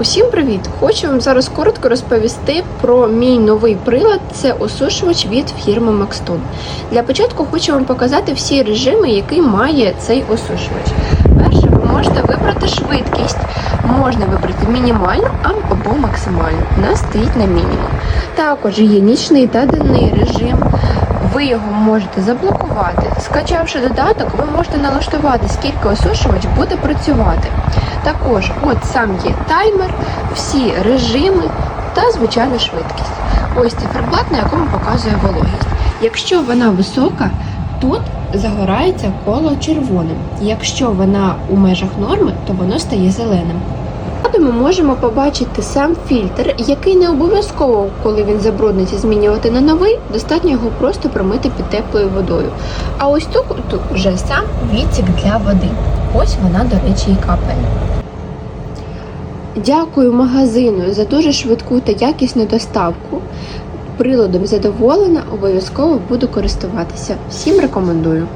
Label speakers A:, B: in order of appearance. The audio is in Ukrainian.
A: Усім привіт! Хочу вам зараз коротко розповісти про мій новий прилад. Це осушувач від фірми Maxton. Для початку хочу вам показати всі режими, які має цей осушувач. Перше, ви можете вибрати швидкість, можна вибрати мінімальну або максимальну. У нас стоїть на мінімум. Також є нічний та денний режим. Ви його можете заблокувати. Скачавши додаток, ви можете налаштувати, скільки осушувач буде працювати. Також, от сам є таймер, всі режими та звичайна швидкість. Ось циферблат, на якому показує вологість. Якщо вона висока, тут загорається коло червоним. Якщо вона у межах норми, то воно стає зеленим. Тут ми можемо побачити сам фільтр, який не обов'язково, коли він забрудниться, змінювати на новий, достатньо його просто промити під теплою водою. А ось тут, тут вже сам відсік для води. Ось вона, до речі, і капає. Дякую магазину за дуже швидку та якісну доставку. Приладом задоволена, обов'язково буду користуватися. Всім рекомендую.